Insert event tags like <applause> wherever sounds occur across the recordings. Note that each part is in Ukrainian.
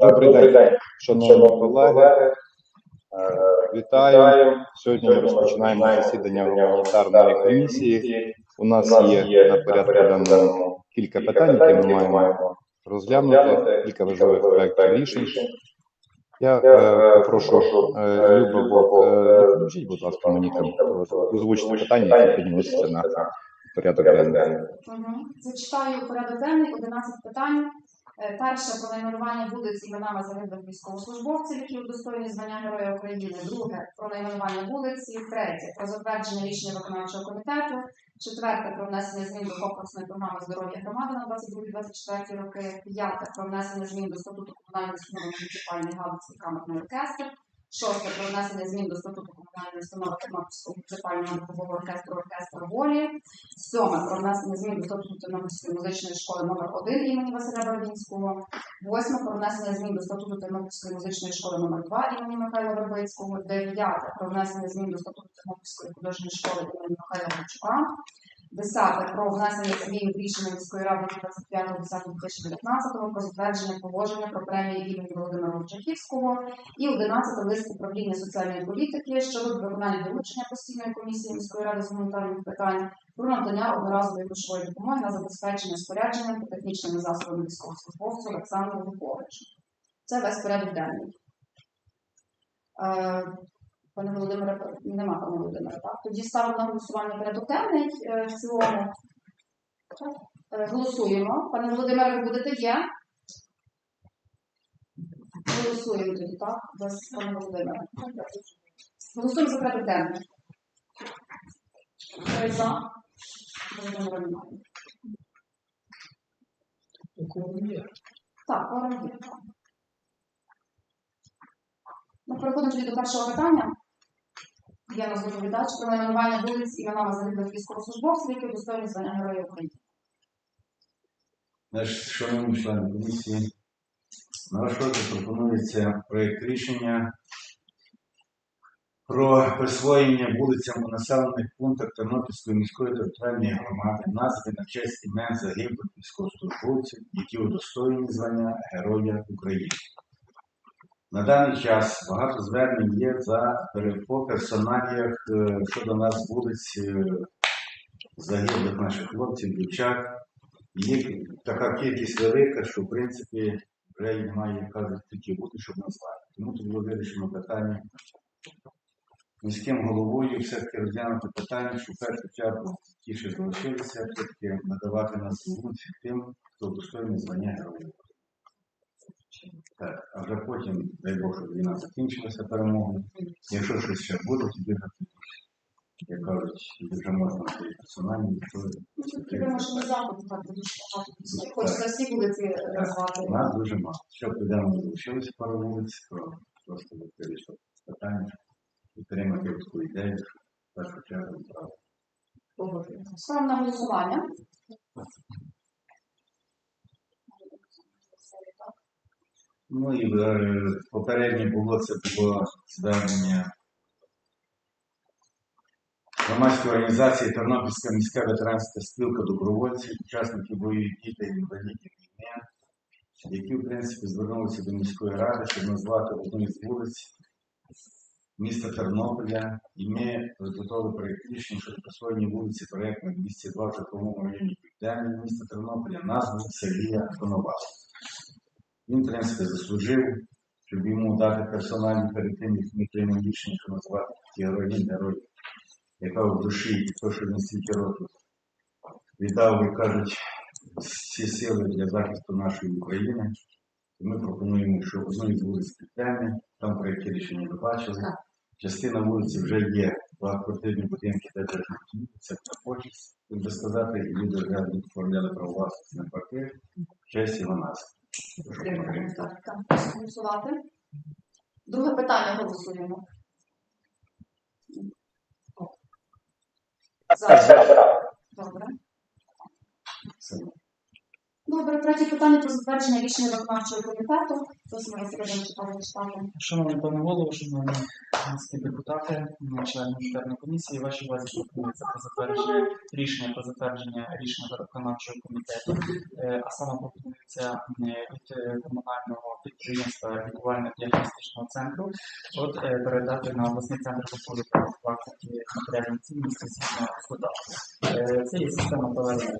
Добрий день, шановні колеги. Е, Вітаю. Сьогодні ми розпочинаємо засідання гуманітарної комісії. У нас є на порядку денному кілька питань, які ми маємо розглянути, кілька важливих проєктів рішень. Я е, попрошу е, е, допоможіть, будь ласка, мені там озвучити питання, які підносяться на порядок денний. Зачитаю порядок денний, 11 питань. Е, Перше про найменування вулиць іменами загиблих військовослужбовців, які удостоєні звання Героя України. Друге про найменування вулиці. Третє про затвердження рішення виконавчого комітету. Четверте про внесення змін до комплексної програми здоров'я громади на 22-24 роки. П'яте про внесення змін до статуту комунальної установи муніципальний галицький камерний оркестр. Шосте про внесення змін до статуту комунальної установки муніципального духового оркестру оркестру волі. Сьоме про внесення змін до статуту Тернопільської музичної школи номер 1 імені Василя Барвінського. Восьме про внесення змін до статуту Тернопільської музичної школи номер 2 імені Михайла Вербицького. Дев'яте про внесення змін до статуту Тернопільської художньої школи імені Михайла Грачука. Десяте про внесення змін рішення міської ради 25.10.2019 про затвердження положення про премії імені Володимира Вовчаківського. І 11 лист управління соціальної політики щодо виконання доручення постійної комісії міської ради з гуманітарних питань про надання одноразової грошової допомоги на забезпечення спорядженням та технічними засобами військовослужбовцю Олександру Луковичу. Це весь порядок денний. Пане Володимире, нема пана Володимира, так? Тоді ставимо на голосування порядок денний е, в цілому. Е, Голосуємо. Пане Володимире, ви будете є? Голосуємо тоді, так? Без пана Володимира. Голосуємо за порядок денний. За? Володимира немає. Так, кворум є. Ми переходимо тоді до першого питання. Є нас доповідач про найменування вулиць іменами загиблих військовослужбовців, які достойні звання Героя України. Наш шановні члени комісії, на ваш розгляд пропонується проєкт рішення про присвоєння вулицям у населених пунктах Тернопільської міської територіальної громади назви на честь імен загиблих військовослужбовців, які удостоєні звання Героя України. На даний час багато звернень є за по персоналіях е, щодо нас вулиць е, загиблих наших хлопців, дівчат. Є така кількість велика, що в принципі вже й немає як тільки бути, щоб назвати. Тому тут було вирішено питання міським головою все-таки розглянути питання, що в першу чергу ті, що залишилися, все-таки надавати нас вулиці тим, хто достойний звання героїв. Так, а вже потім, дай Бог, щоб війна закінчилася перемогою. Якщо щось ще буде, тоді як кажуть, вже можна і персональні історії. Тільки можемо запит так дуже багато. Хочеться всі вулиці назвати. У нас дуже мало. Що підемо залишилося пару вулиць, то просто вирішити питання, підтримати таку ідею, що в першу чергу право. Ставимо на голосування. Ну і е, попереднє було це було звернення громадської організації Тернопільська міська ветеранська спілка добровольців, учасників бойових та інвалідів війни, які, в принципі, звернулися до міської ради, щоб назвати одну із вулиць міста Тернополя. І ми підготовили проєкт рішення щодо присвоєння вулиці проєктної 202 в житловому районі Південний міста Тернополя назву Сергія Коновала. Він, в принципі, заслужив, щоб йому дати персональні перед тим, як ми приймемо рішення, що назвати ті герої, він герой, яка в душі, і то, що він стільки років віддав, як кажуть, всі сили для захисту нашої України. І ми пропонуємо, що одну із вулиць Південне, там проєкті рішення ви бачили. Частина вулиці вже є багатоквартирні будинки, де теж це хоче, так би сказати, люди вже оформляли право власності на квартири. Честь і Так, так. Голосувати. Друге питання голосуємо. За. Добре. Добре, третє питання про затвердження рішення виконавчого комітету. Просимо Василя Демчука зачитати. Шановний пане голово, шановні міські депутати, члени бюджетної комісії, вашій увазі пропонується про затвердження рішення про затвердження рішення виконавчого комітету, Е, а саме пропонується е, від е, комунального підприємства лікувально-діагностичного центру от передати на обласний центр культури профілактики матеріальної цінності освітнього господарства. Це є система повернення.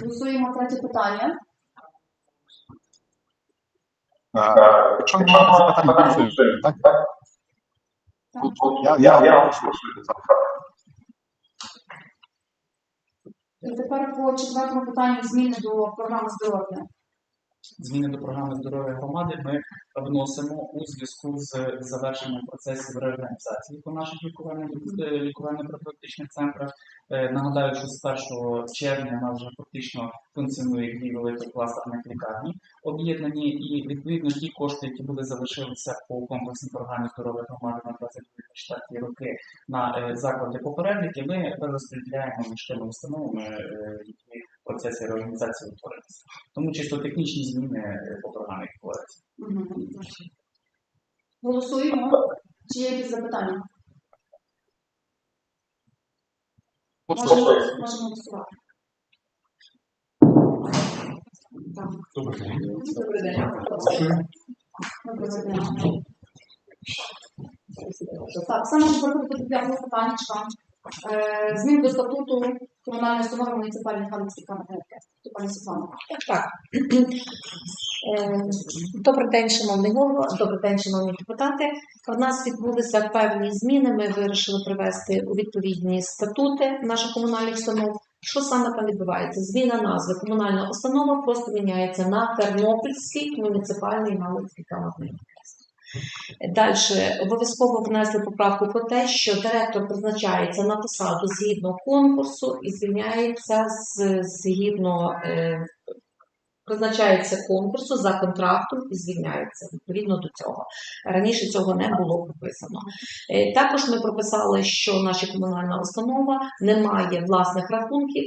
Голосуємо третє питання. Якщо немає запитань, голосуємо. Так? Я, я, я, І тепер по четвертому питанню зміни до програми здоров'я. Зміни до програми здоров'я громади ми вносимо у зв'язку з завершенням процесів реорганізації по наших лікувальних е, лікувально-профілактичних центрах. Е, Нагадаю, що з 1 червня у нас вже фактично функціонує дві великі кластерних лікарні об'єднані, і відповідно ті кошти, які були залишилися по комплексній програмі здоров'я громади на 24 роки на е, заклади попередники, ми перерозподіляємо між тими установами, які процесі реорганізації утворилися. Тому чисто технічні зміни е, по програмі відбуваються. Голосуємо. Чи є якісь запитання? Можемо, можемо голосувати. Так. Добрий день. Доброго дня. Так, саме переходити до п'ятого питання. Е, Змін до статуту комунальної установи муніципальних галицьких камерники. Пані Світлана. Так. Е, Добрий день, шановний голово, добрий день, шановні депутати. У нас відбулися певні зміни. Ми вирішили привести у відповідні статути наших комунальних установ. Що саме там відбувається? Зміна назви комунальна установа просто міняється на Тернопільський муніципальний галицький камерний Далі обов'язково внесли поправку про те, що директор призначається на посаду згідно конкурсу і звільняється згідно е, призначається конкурсу за контрактом і звільняється відповідно до цього. Раніше цього не було прописано. Е, Також ми прописали, що наша комунальна установа не має власних рахунків,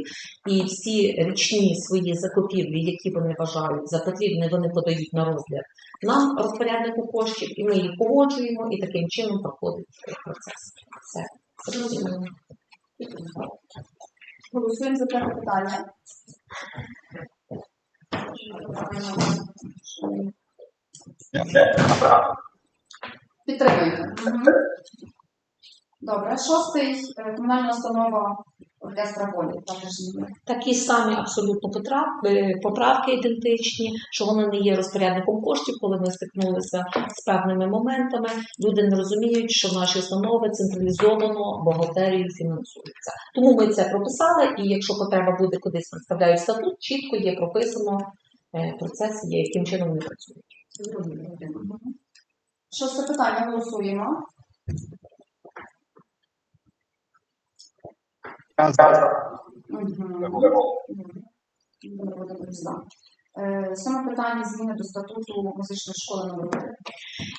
і всі річні свої закупівлі, які вони вважають за потрібне, вони подають на розгляд нам, розпоряднику коштів, і ми їх погоджуємо, і таким чином проходить процес. Все. Голосуємо за це питання. Підтримуєте. Мгм. Добре. Шостий е, комунальна установа оркестра є. Такі самі абсолютно е, поправки ідентичні, що вони не є розпорядником коштів, коли ми стикнулися з певними моментами. Люди не розуміють, що наші установи централізовано бухгалтерією фінансуються. Тому ми це прописали, і якщо потреба буде кудись представляють статут, чітко є прописано е, процес, є, яким чином вони працюють. Мгм. Шосте питання. Голосуємо. Я за. Е, Сьоме питання зміни до статуту музичної школи номер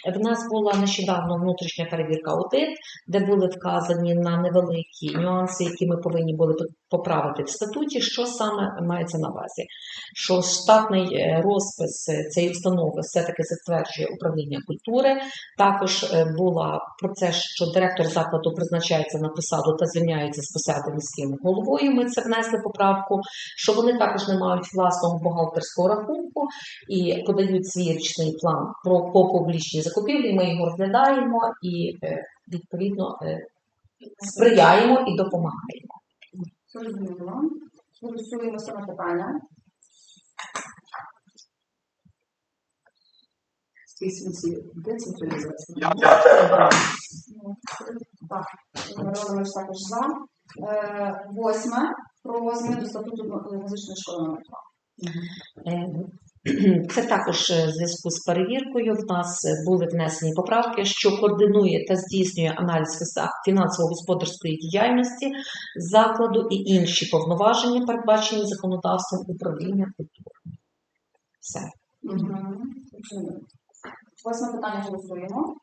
1. В нас була нещодавно внутрішня перевірка аудит, де були вказані на невеликі нюанси, які ми повинні були поправити в статуті. Що саме мається на увазі? Що штатний е, розпис е, цієї установи все-таки затверджує управління культури. Також е, була про це, що директор закладу призначається на посаду та звільняється з посади міським головою. Ми це внесли поправку. Що вони також не мають власного бухгалтерського рахунку і подають свій річний план про по публічній закупівлі. Ми його розглядаємо і е, відповідно е, сприяємо і допомагаємо. Зрозуміло. Голосуємо саме питання. Децентралізація. Я за. Ну, Так, Володимир також за. Е, Восьме. Про зміну до статуту музичної школи номер 2. Е, <clears throat> Це також е, в зв'язку з перевіркою. В нас е, були внесені поправки, що координує та здійснює аналіз фінансово-господарської діяльності закладу і інші повноваження, передбачені законодавством управління культури. Все. Восьме питання голосуємо.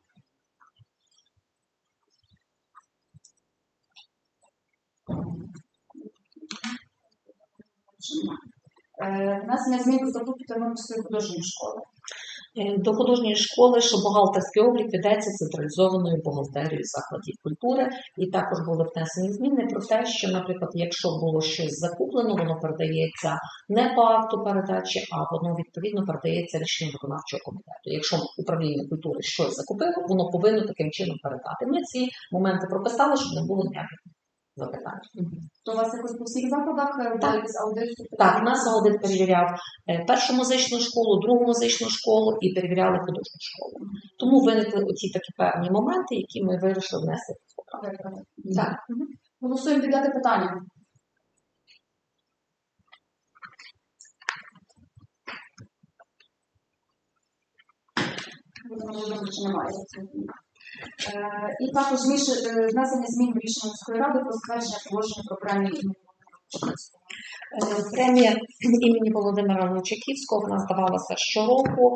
Чи немає? Е, Внесення змін до статуту Тернопільської художньої школи. Е, До художньої школи, що бухгалтерський облік ведеться централізованою бухгалтерією закладів культури, і також були внесені зміни про те, що, наприклад, якщо було щось закуплено, воно передається не по акту передачі, а воно відповідно передається рішенням виконавчого комітету. Якщо управління культури щось закупило, воно повинно таким чином передати. Ми ці моменти прописали, щоб не було ніяких запитань. То у вас якось по всіх закладах е, Так. аудит? Так, нас аудит перевіряв е, першу музичну школу, другу музичну школу і перевіряли художню школу. Тому виникли оці такі певні моменти, які ми вирішили внести в поправку. Так. Голосуємо дев'яте питання. Добре, чи немає. Е, І також е, внесення змін в рішення міської ради про затвердження положення про Володимира Е, Премія імені Володимира Лучаківського вона здавалася щороку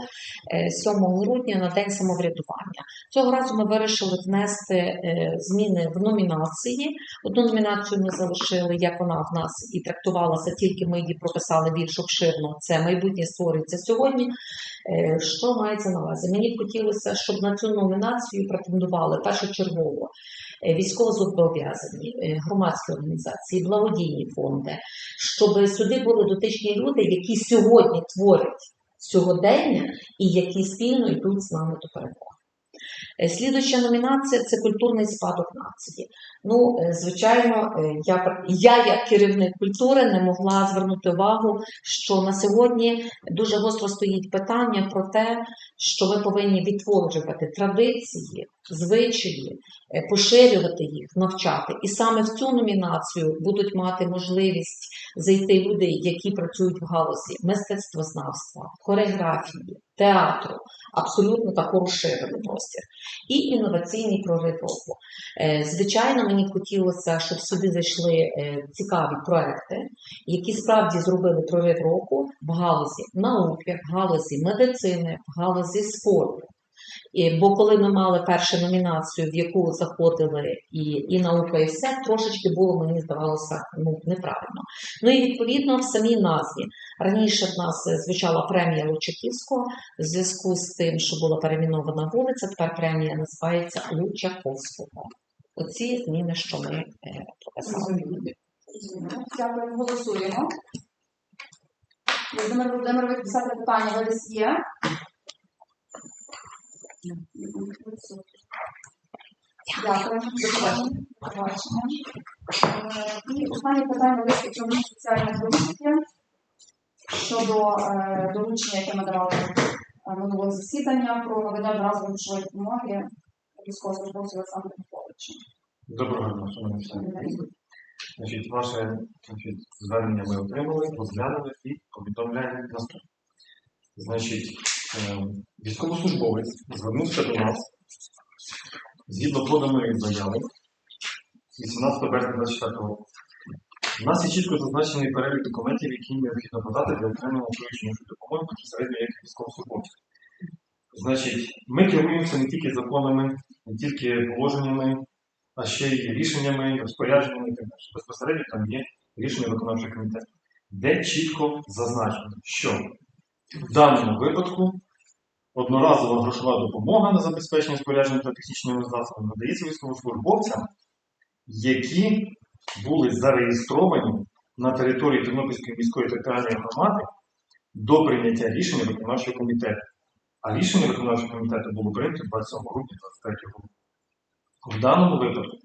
е, 7 грудня на день самоврядування. Цього разу ми вирішили внести е, зміни в номінації. Одну номінацію ми залишили, як вона в нас і трактувалася, тільки ми її прописали більш обширно. Це майбутнє створюється сьогодні. Е, Що мається на увазі? Мені б хотілося, щоб на цю номінацію претендували першочергово е, військовозобов'язані, е, громадські організації, благодійні фонди, щоб сюди були дотичні люди, які сьогодні творять сьогодення і які спільно йдуть з нами до перемоги. Е, Слідуюча номінація це культурний спадок нації. Ну, е, звичайно, е, я, я, як керівник культури, не могла звернути увагу, що на сьогодні дуже гостро стоїть питання про те, що ми повинні відтворювати традиції, звичаї, е, поширювати їх, навчати. І саме в цю номінацію будуть мати можливість зайти люди, які працюють в галузі мистецтвознавства, хореографії, театру, абсолютно таку розширений простір, і інноваційний прорив року. Е, Звичайно, мені хотілося, щоб сюди зайшли е, цікаві проекти, які справді зробили прорив року в галузі науки, в галузі медицини, в галузі спорту. Бо коли ми мали першу номінацію, в яку заходили і, і наука, і все, трошечки було, мені здавалося, ну, неправильно. Ну і відповідно в самій назві. Раніше в нас звучала премія Лучаківського в зв'язку з тим, що була перейменована вулиця, тепер премія називається Лучаковського. Оці зміни, що ми е, прописали. Дякую, голосуємо. Володимир Володимирович, десяте питання ви є? І останнє питання лист управління соціальної політики щодо е, доручення, яке ми давали е, минулого засідання про надання одноразової грошової допомоги військовослужбовцю Олександру Миколичу. Доброго дня. Значить, ваше значить, звернення ми отримали, розглянули і повідомляємо наступне. Значить, військовослужбовець звернувся до нас згідно поданої заяви 18 березня 24 року. У нас є чітко зазначений перелік документів, які необхідно подати для отримання отримання допомоги безпосередньо як військовослужбовців. Значить, ми керуємося не тільки законами, не тільки положеннями, а ще й рішеннями, розпорядженнями і так далі. Безпосередньо там є рішення виконавчого комітету, де чітко зазначено, що в даному випадку одноразова грошова допомога на забезпечення спорядження та технічними засобами надається військовослужбовцям, які були зареєстровані на території Тернопільської міської територіальної громади до прийняття рішення виконавчого комітету. А рішення виконавчого комітету було прийнято 27 грудня 2023 року. В даному випадку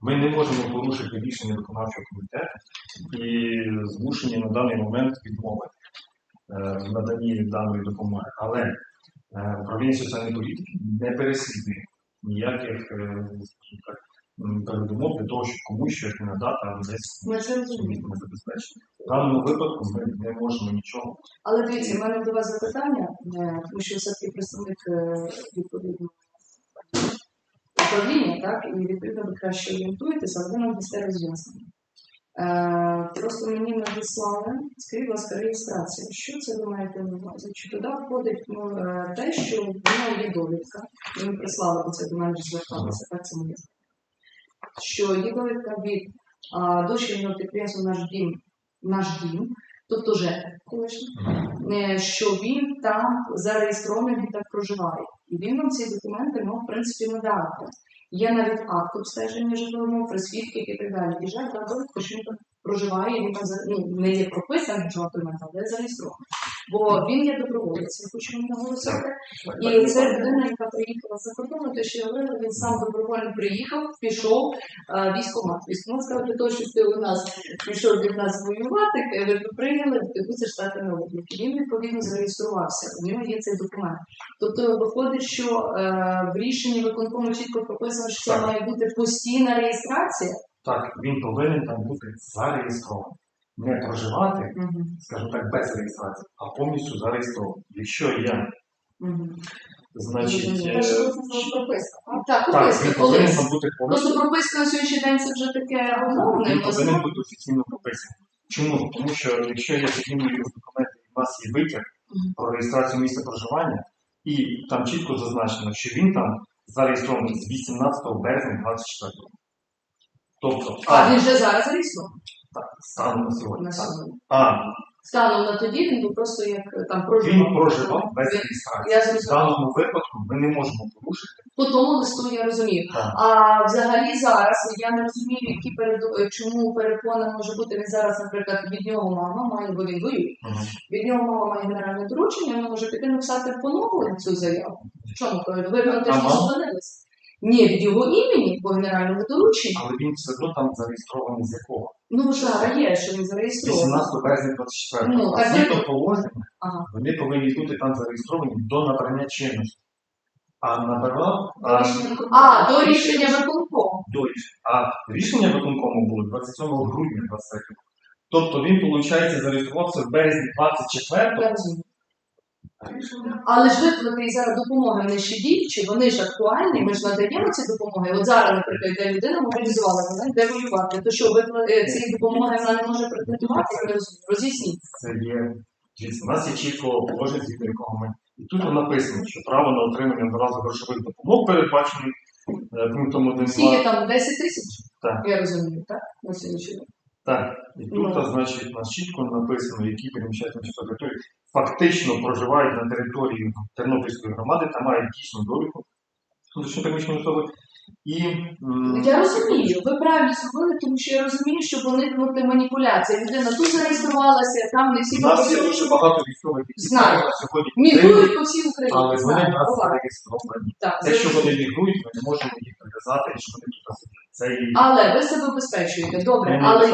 ми не можемо порушити рішення виконавчого комітету і змушені на даний момент відмовити в наданні даної допомоги. Але е, управління соціальної політики не переслідує ніяких е, так, передумов для того, щоб комусь щось не надати, або десь сумісне забезпечення. В даному випадку ми не можемо нічого. Але дивіться, в мене до вас запитання, е, тому що все-таки представник е, відповідно управління, так, і відповідно ви краще орієнтуєтеся, але ви нам дасте роз'яснення. Е, Просто мені надіслали, скажіть, будь ласка, реєстрація. Що це ви маєте на увазі? Чи туди входить ну, е, те, що воно є довідка, мені прислали, це до мене вже зверталося, так це моє. Що є довідка від а, дочірнього підприємства наш дім, наш дім, тобто ЖЕК, колишній, е, що він там зареєстрований, він так проживає. І він нам ці документи мав, в принципі, надати. Є навіть акт обстеження житлового, присвідки і так далі. І ЖЕК дав що проживає, він там ну, не є прописаний документ, але зареєстрований. Бо він є доброволець, я хочу вам наголосити. І це людина, яка приїхала за кордону, те, що я говорила, він сам добровольно приїхав, пішов е, військкомат. Військкомат сказав, для того, щоб ти у нас пішов від нас воювати, е, ви прийняли, ти будеш стати на облік. Він відповідно зареєструвався. У нього є цей документ. Тобто виходить, що е, в рішенні виконкому чітко прописано, що це має бути постійна реєстрація. Так, він повинен там бути зареєстрований. Не проживати, скажімо так, без реєстрації, а повністю зареєстрований. Якщо я, значить, Зрозуміло. е, це прописка. Так, так, прописка він повинен там бути повністю. Просто прописка на сьогоднішній день це вже таке умовне. Він повинен бути офіційно прописаний. Чому? Тому що якщо я підніму його документи, у нас є витяг про реєстрацію місця проживання, і там чітко зазначено, що він там зареєстрований з 18 березня 24 Тобто, А він вже зараз зареєстрований так, станом на сьогодні. на сьогодні. А, Станом на тоді він був просто як е, там він проживав. проживав без реєстрації. В даному випадку ми не можемо порушити. По тому листу я розумію. Так. А взагалі зараз я не розумію, які перед чому перепона може бути. Він зараз, наприклад, від нього мама має, бо він воює. Від нього мама має генеральне доручення, він може піти написати поновлення цю заяву. В чому ви теж не мама? Ні, від його імені, по генеральному дорученню. Але він все одно там зареєстрований з якого? Ну зараз є, що він зареєстрований. 18 березня 24 Ну, А згідно ви- положення, Ага. вони повинні бути там зареєстровані до набрання чинності. А набирав а, А, до рішення виконкому. до рішення. А рішення виконкому було 27 грудня 23 Тобто він, виходить, зареєструвався в березні 24 Я розумію. Але ж виплати зараз допомоги вони ще діючі, вони ж актуальні, ми ж надаємо ці допомоги. От зараз, наприклад, йде людина мобілізувала, вона йде воювати. То що виплати цієї допомоги вона не може претендувати? Роз'ясніть. Це є. У нас є чітко положення, згідно якого ми. І тут написано, що право на отримання одноразових грошових допомог передбачений е, пунктом 1.2. Скільки там 10 тисяч? Так. Я розумію, так? На сьогоднішній день. Так, і тут, Ну. значить, у нас чітко написано, які переміщають на фактично проживають на території Тернопільської громади та мають дійсну довідку внутрішньо переміщеної особи. І Я розумію, ви правильно зробили, тому що я розумію, що вони проти маніпуляції. Людина тут зареєструвалася, там не всі у нас є працюють. дуже багато військових, Знаю. сьогодні Мігрують по всій Україні. але вони в нас зареєстровані. Те, що вони мігрують, ми не можемо їх прив'язати, що вони тут сидять. Це і Але ви себе обезпечуєте, добре, ми але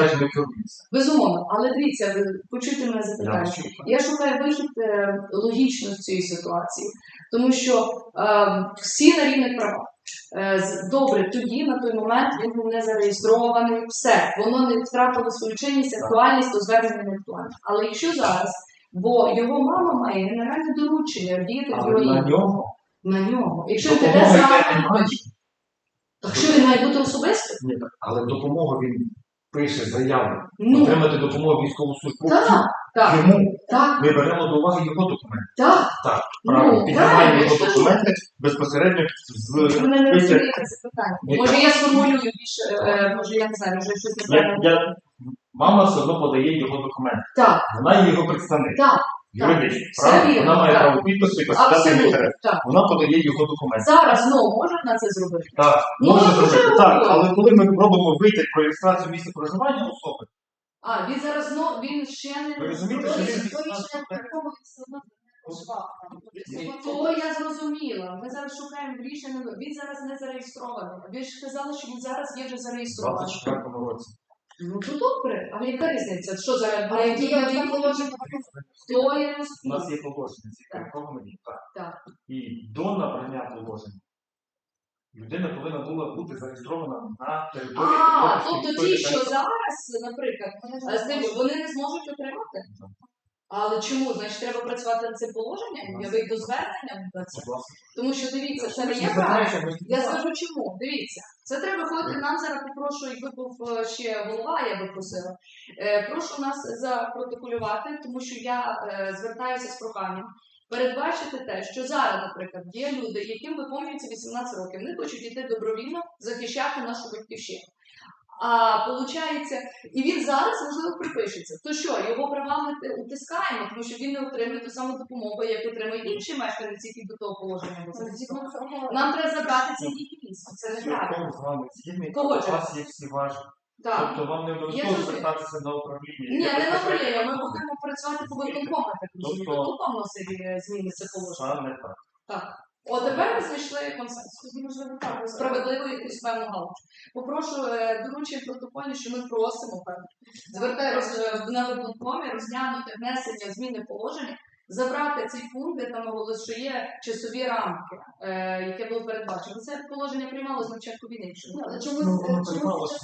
безумовно, але дивіться, ви почуйте мене запитання. Я шукаю вихід е, логічно з цієї ситуації, тому що е, всі на рівних правах. Е, Добре, тоді на той момент він був не зареєстрований, все, воно не втратило свою чинність, актуальність, то звернення не актуальне. Але якщо зараз, бо його мама має генеральне доручення діяти в його на нього на нього. Якщо йде зараз. Так що він має бути особисто? Ні, так, але допомога він пише заяву. Ну Отримати допомогу військовослужбовцю. так, так, Йому так, ми беремо до уваги його документи. так. Так, Ну. Піднімаємо правильно, його я ж кажу. документи безпосередньо з Ви мене не розумієте це питання. Ні. Може я сформулюю більше, е, може я не знаю, може щось Я, неправильно. я, мама все одно подає його документи. Так, Вона є його представник. так, Юридично. Правильно? Вона має право підпису і посідати інтерес. Вона подає його документи. Зараз ну може на це зробити. Так, Ну, може ну, зробити. Так, але коли ми робимо витяг про реєстрацію місця проживання особи, А він зараз ну він ще не Ви розумієте, що він проживав то я зрозуміла. Ми зараз шукаємо рішення. Він зараз не зареєстрований. Ви ж казали, що він зараз є вже зареєстрований. 24 році. Ну то добре, але яка різниця? Що зараз гарантія які положення? У нас є положення, Так. якого мені так. Так. І до набрання положення людина повинна була бути зареєстрована на території. А, тобто ті, що зараз, наприклад, з тим, вони не зможуть отримати. Але чому? Значить, треба працювати над цим положенням, я вийду зверненням на це. Тому що дивіться, це не що ми Я скажу чому. Дивіться, це треба ходити. Нам зараз попрошу, якби був е, ще голова, я би просила. Е, прошу нас запротоколювати, тому що я е, звертаюся з проханням. Передбачити те, що зараз, наприклад, є люди, яким виповнюється 18 років, вони хочуть йти добровільно захищати нашу батьківщину. А виходить, і він зараз можливо припишеться. То що, його права ми утискаємо, тому що він не отримує ту саму допомогу, як отримують інші мешканці, які до того положення. Нам треба забрати цей ліс. Це неправильно. Цілком з вами згідний, у вас є всі важні. Так. Тобто вам не обов'язково звертатися на управління. Ні, не на управління, ми буде. будемо працювати по виконкому, так розумію. Тобто- Виконком носить е, зміни це положення. Саме так. Так. От тепер ми знайшли консенсус. Можливо, так, справедливо якусь певну галузь. Попрошу е, доручити протоколі, що ми просимо певно. Звертаємося на виконкомі розглянути внесення зміни положення, забрати цей пункт, де там говорилось, що є часові рамки, е, яке було передбачено. Це положення приймалося на початку війни. не Ну, але чомусь Ну, воно чомусь приймалося.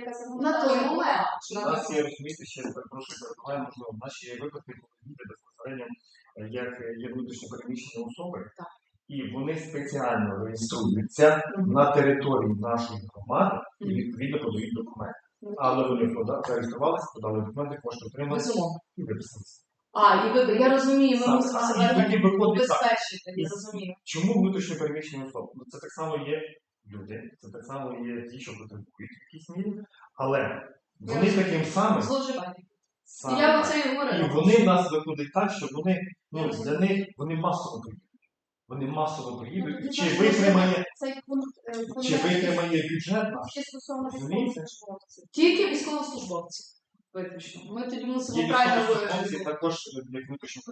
якась На той аргументація момент. У нас є, розумієте, ще перепрошую, перебуває, можливо, в є випадки, коли люди безпосередньо е, як є внутрішньо переміщені особи, Так. і вони спеціально реєструються на території нашої громади і відповідно подають документи. Але вони зареєструвалися, подали документи, кошти отримали і виписалися. А, і ви, я розумію, ми мусимо себе убезпечити, я розумію. Чому внутрішньо переміщені особи? Ну, це так само є люди, це так само є ті, що потребують в якійсь мірі, але вони таким самим, Зловживання. Саме Я оце і І вони в нас виходить так, що вони ну, для них вони масово приїдуть. Вони масово Ну, приїдуть. Ну, Чи витримає, Цей пункт е, чи витримає бюджет наш? ще стосовно Розумієте? військовослужбовців. Тільки військовослужбовці. Виключно. Ми тоді мусимо правильно військовослужбовці ви- також як внутрішньо.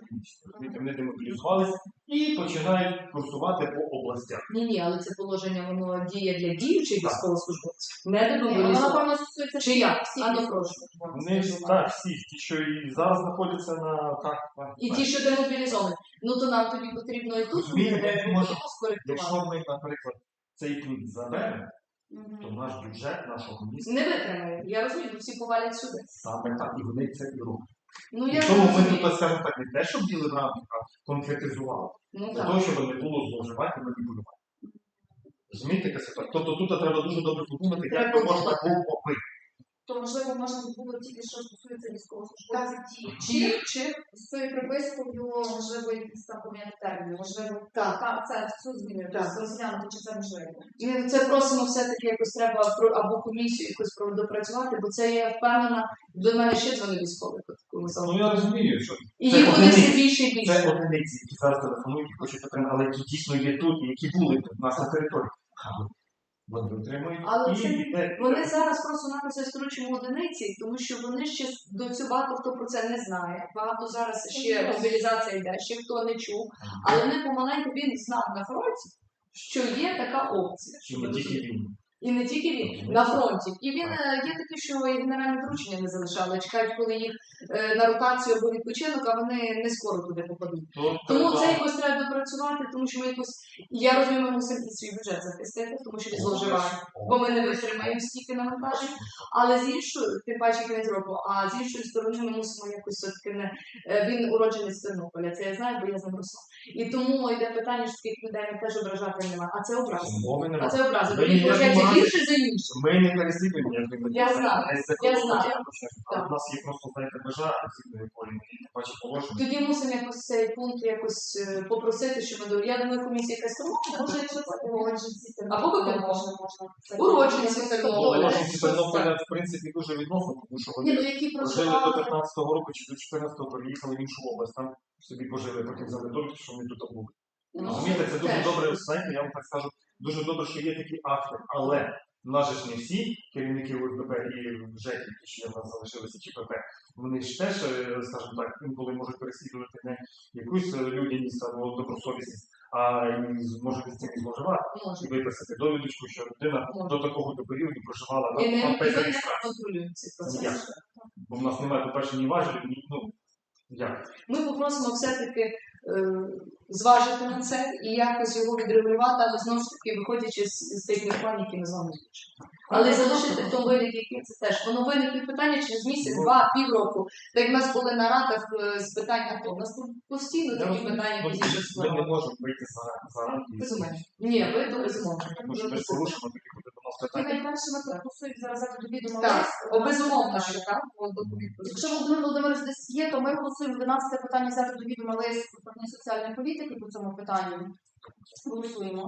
Розумієте, Вони демобілізувалися і починають курсувати по областях. Ні, ні, але це положення воно діє для діючих військовослужбовців. Не для Воно, напевно, стосується Чи як? всіх А ну, військовослужбовців. Вони ж так, всі, ті, що і зараз знаходяться на так, так, І так. ті, що демобілізовані. Ну то нам тоді потрібно і тут Розумієте, ми можемо- скоректувати. Якщо ми, наприклад, цей пункт заберемо, То наш бюджет нашого міста Не витримає. Я розумію, всі повалять сюди. саме так, і вони це і роблять. Ну І я тому ми розумію. тут, скажемо так, не те, щоб діли в рамках, а конкретизували. Ну Для так. того, щоб не було зловживати і маніпулювати. Розумієте, яка ситуація? Тобто тут треба дуже добре подумати, як Треба можна було попити. То, можливо, можна було тільки що стосується військовослужбовців ті. Чи, чи З цією припискою, можливо, якісь там поміняти терміни, можливо, так. та, це цю зміну Так. розглянути, чи це можливо. І це просимо все-таки якось треба про- або комісію якось допрацювати, бо це я впевнена, до мене ще коли ми Ну я розумію, що І це їх буде все більше і це одиниці, які зараз телефонують хочуть отримати, але які дійсно є тут, і які були тут у нас на території. Вони отримують Але і це. Вони зараз просто написи скорочуємо одиниці, тому що вони ще до цього багато хто про це не знає. Багато зараз ще мобілізація йде, ще хто не чув. Але вони помаленьку він знав на фронті, що є така опція. Що тільки він. І не тільки він на фронті. І він е, є такі, що і генеральне доручення не залишали, чекають, коли їх е, на ротацію або відпочинок, а вони не скоро туди попадуть. То Тому треба- це якось треба допрацювати, тому що ми якось я розумію, ми мусимо і свій бюджет захистити, тому що він зловживає, бо ми не витримаємо стільки навантажень. Але з іншої, тим паче кінець року, а з іншої сторони ми мусимо якось все-таки не е, він уроджений з Тернополя. Це я знаю, бо я з ним росла. І тому йде питання, що таких людей ми теж ображати немає. А це образа. А це образа. Гірше за інших. Ми не ніякої мети. Я знаю, я знаю. У нас є просто, знаєте, межа, якої ми не бачимо положення. Тоді мусимо якось цей пункт якось е, попросити, щоб ми до я думаю, комісія якась тому може якщо Уродженці Або можна, можна. це Уродженці. Тернополя. Положення Тернополя, в принципі, дуже відносно, тому що Ні, вони ну які прожили до проживали 15-го року чи до 14-го переїхали в іншу область, там собі пожили, потім взяли довідки, що вони тут були. Ну, Розумієте, це дуже теж. добре, знаєте, я вам так скажу, дуже добре, що є такі акти, але в нас же ж не всі керівники ОСББ і ЖЕК, які ще в нас залишилися, чи ПП, вони ж теж, е, скажімо так, інколи можуть переслідувати не якусь е, людяність або добросовісність, а можуть з цим зловживати. І виписати довідочку, що людина до такого до періоду проживала на там без реєстрації. процеси. Бо в нас немає, по-перше, ні важелів, ні, ну, як. Ми попросимо все-таки е, зважити на це і якось його відрегулювати, але знову ж таки виходячи з, з тих міркувань, які ми з вами озвучили. Але залишити в тому вигляді, який це теж. Воно виникне питання через місяць, два, півроку. Так як в нас були на радах е, з питань АТО. У нас тут постійно такі питання пізніше Ми не можемо вийти за, рамки. Безумовно. Ні, ви то безумовно. Ми ж порушимо такі буде І питання. найперше ми проголосуємо зараз за до відома Так, о, безумовно, що так. От, Якщо Володимир Володимирович десь є, то ми голосуємо 12 питання взяти до відома лист управління соціальної політики по цьому питанню. Голосуємо.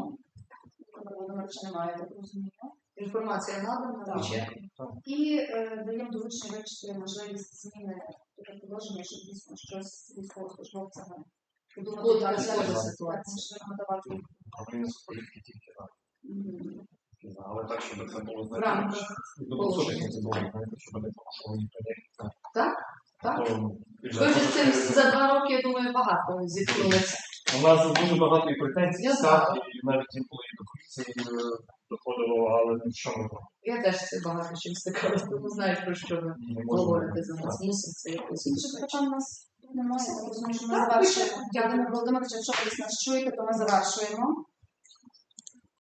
Володимира Володимировича немає, так розумію. Інформація надана, Так. І е, даємо доручення вивчити можливість зміни таке положення, щоб дійсно щось з військовослужбовцями подумати Буде як ситуація. можливо надавати. Управління з політики тільки так. Але так, щоб це було це ніяк. Так, так. То, Ви ж з цим за два роки, я думаю, багато зіткнулися. У нас дуже багато і претензій, Я і навіть інколи і до поліції доходило, але нічого не було. Я теж цим багато чим стикалася, тому знаю, про що ви говорите за нас. Мусимо це якось Інших узгодити. нас немає. Я розумію, що ми завершуємо. Дякую, Володимир, якщо ви нас чуєте, то ми завершуємо.